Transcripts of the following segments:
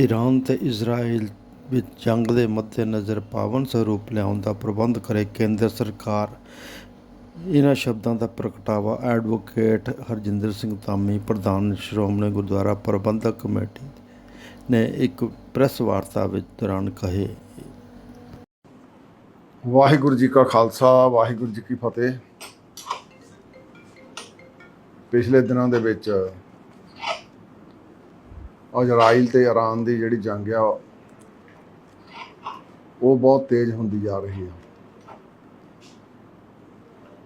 Iran ਤੇ Israel ਵਿੱਚ ਜੰਗ ਦੇ ਮੱਦੇਨਜ਼ਰ ਪਾਵਨ ਸਰੂਪ ਲਿਆਉਣ ਦਾ ਪ੍ਰਬੰਧ ਕਰੇ ਕੇਂਦਰ ਸਰਕਾਰ। ਇਹਨਾਂ ਸ਼ਬਦਾਂ ਦਾ ਪ੍ਰਗਟਾਵਾ ਐਡਵੋਕੇਟ ਹਰਜਿੰਦਰ ਸਿੰਘ ਧਾਮੀ, ਪ੍ਰਧਾਨ ਸ਼੍ਰੋਮਣੀ ਗੁਰਦੁਆਰਾ ਪ੍ਰਬੰਧਕ ਕਮੇਟੀ ਨੇ ਇੱਕ ਪ੍ਰੈਸ ਵਾਰਤਾ ਵਿੱਚ ਦੌਰਾਨ ਕਹੇ। ਵਾਹਿਗੁਰੂ ਜੀ ਕਾ ਖਾਲਸਾ, ਵਾਹਿਗੁਰੂ ਜੀ ਕੀ ਫਤਿਹ। ਪਿਛਲੇ ਦਿਨਾਂ ਦੇ ਵਿੱਚ ਇਜ਼ਰਾਈਲ ਤੇ ਇਰਾਨ ਦੀ ਜਿਹੜੀ ਜੰਗ ਆ, ਉਹ ਬਹੁਤ ਤੇਜ਼ ਹੁੰਦੀ ਜਾ ਰਹੀ ਹੈ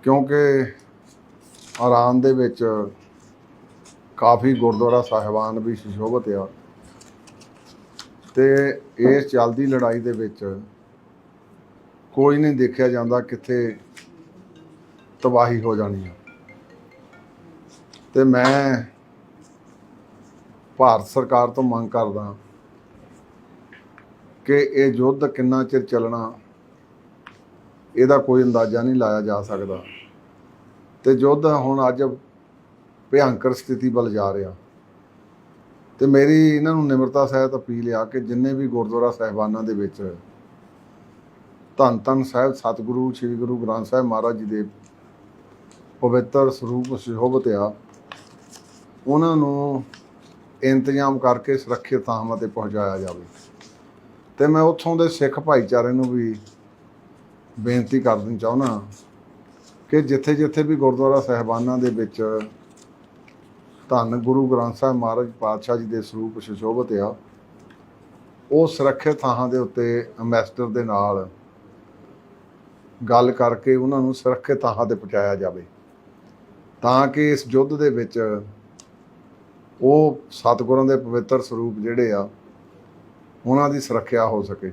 ਕਿਉਂਕਿ ਇਰਾਨ ਦੇ ਵਿੱਚ ਕਾਫੀ ਗੁਰਦੁਆਰਾ ਸਾਹਿਬਾਨ ਵੀ ਸੁਸ਼ੋਭਿਤ ਆ ਤੇ ਇਸ ਚੱਲਦੀ ਲੜਾਈ ਦੇ ਵਿੱਚ ਕੋਈ ਨਹੀਂ ਦੇਖਿਆ ਜਾਂਦਾ ਕਿੱਥੇ ਤਬਾਹੀ ਹੋ ਜਾਣੀ ਆ। ਤੇ ਮੈਂ ਭਾਰਤ ਸਰਕਾਰ ਤੋਂ ਮੰਗ ਕਰਦਾ ਕਿ ਇਹ ਯੁੱਧ ਕਿੰਨਾ ਚਿਰ ਚੱਲਣਾ, ਇਹਦਾ ਕੋਈ ਅੰਦਾਜ਼ਾ ਨਹੀਂ ਲਾਇਆ ਜਾ ਸਕਦਾ। ਤੇ ਯੁੱਧ ਹੁਣ ਅੱਜ ਭਿਆੰਕਰ ਸਥਿਤੀ ਵੱਲ ਜਾ ਰਿਹਾ। ਤੇ ਮੇਰੀ ਇਹਨਾਂ ਨੂੰ ਨਿਮਰਤਾ ਸਹਿਤ ਅਪੀਲ ਆ ਕਿ ਜਿੰਨੇ ਵੀ ਗੁਰਦੁਆਰਾ ਸਾਹਿਬਾਨਾਂ ਦੇ ਵਿੱਚ ਧੰਨ ਧੰਨ ਸਾਹਿਬ, ਸਤਿਗੁਰੂ, ਸ੍ਰੀ ਗੁਰੂ ਗ੍ਰੰਥ ਸਾਹਿਬ ਮਹਾਰਾਜ ਜੀ ਦੇ ਪਵਿੱਤਰ ਸਰੂਪ ਸੁਸ਼ੋਭਿਤ ਆ, ਉਹਨਾਂ ਨੂੰ ਇੰਤਜ਼ਾਮ ਕਰਕੇ ਸੁਰੱਖਿਅਤ ਥਾਵਾਂ ਤੇ ਪਹੁੰਚਾਇਆ ਜਾਵੇ। ਤੇ ਮੈਂ ਉੱਥੋਂ ਦੇ ਸਿੱਖ ਭਾਈਚਾਰੇ ਨੂੰ ਵੀ ਬੇਨਤੀ ਕਰਨੀ ਚਾਹੁੰਦਾ ਕਿ ਜਿੱਥੇ ਜਿੱਥੇ ਵੀ ਗੁਰਦੁਆਰਾ ਸਾਹਿਬਾਨਾਂ ਦੇ ਵਿੱਚ ਧੰਨ ਗੁਰੂ ਗ੍ਰੰਥ ਸਾਹਿਬ ਮਹਾਰਾਜ ਪਾਤਸ਼ਾਹ ਜੀ ਦੇ ਸਰੂਪ ਸੁਸ਼ੋਭਿਤ ਆ, ਉਹ ਸੁਰੱਖਿਅਤ ਥਾਂ ਦੇ ਉੱਤੇ ਅੰਬੈਸਡਰ ਦੇ ਨਾਲ ਗੱਲ ਕਰਕੇ ਉਹਨਾਂ ਨੂੰ ਸੁਰੱਖਿਅਤ ਥਾਵਾਂ ਤੇ ਪਹੁੰਚਾਇਆ ਜਾਵੇ। ਤਾਂ ਕਿ ਇਸ ਯੁੱਧ ਦੇ ਵਿੱਚ ਉਹ ਸਤਿਗੁਰਾਂ ਦੇ ਪਵਿੱਤਰ ਸਰੂਪ ਜਿਹੜੇ ਆ, ਉਹਨਾਂ ਦੀ ਸੁਰੱਖਿਆ ਹੋ ਸਕੇ।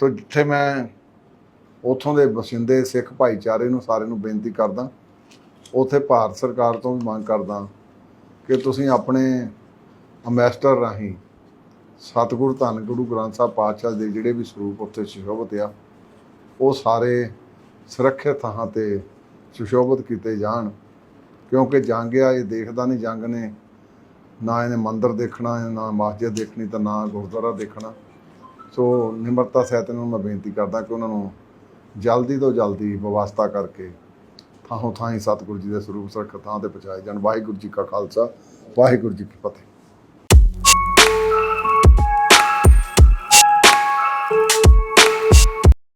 ਸੋ ਜਿੱਥੇ ਮੈਂ ਉਥੋਂ ਦੇ ਵਸਿੰਦੇ ਸਿੱਖ ਭਾਈਚਾਰੇ ਨੂੰ ਸਾਰੇ ਨੂੰ ਬੇਨਤੀ ਕਰਦਾ, ਉਥੇ ਭਾਰਤ ਸਰਕਾਰ ਤੋਂ ਵੀ ਮੰਗ ਕਰਦਾ ਕਿ ਤੁਸੀਂ ਆਪਣੇ ਅੰਬੈਸਡਰ ਰਾਹੀਂ ਸਤਿਗੁਰੂ ਧੰਨ ਗੁਰੂ ਗ੍ਰੰਥ ਸਾਹਿਬ ਪਾਤਸ਼ਾਹ ਦੇ ਜਿਹੜੇ ਵੀ ਸਰੂਪ ਉੱਥੇ ਸੁਸ਼ੋਭਿਤ ਆ, ਉਹ ਸਾਰੇ ਸੁਰੱਖਿਅਤ ਥਾਂ ਤੇ ਸੁਸ਼ੋਭਿਤ ਕੀਤੇ ਜਾਣ, ਕਿਉਂਕਿ ਜੰਗ ਆ, ਇਹ ਦੇਖਦਾ ਨਹੀਂ ਜੰਗ ਨੇ। ਨਾ ਇਹਨੇ ਮੰਦਿਰ ਦੇਖਣਾ, ਨਾ ਮਸਜਿਦ ਦੇਖਣੀ ਤਾਂ ਨਾ ਗੁਰਦੁਆਰਾ ਦੇਖਣਾ। ਸੋ ਨਿਮਰਤਾ ਸਹਿਤ ਨੂੰ ਮੈਂ ਬੇਨਤੀ ਕਰਦਾ ਕਿ ਉਹਨਾਂ ਨੂੰ ਜਲਦੀ ਤੋਂ ਜਲਦੀ ਵਿਵਸਥਾ ਕਰਕੇ ਥਾਂ ਥਾਂ ਹੀ ਸਤਿਗੁਰੂ ਜੀ ਦੇ ਸਰੂਪ ਸੁਰੱਖਿਅਤ ਥਾਂ ਤੇ ਪਹੁੰਚਾਏ ਜਾਣ। ਵਾਹਿਗੁਰੂ ਜੀ ਕਾ ਖਾਲਸਾ, ਵਾਹਿਗੁਰੂ ਜੀ ਕੀ ਫਤਿਹ।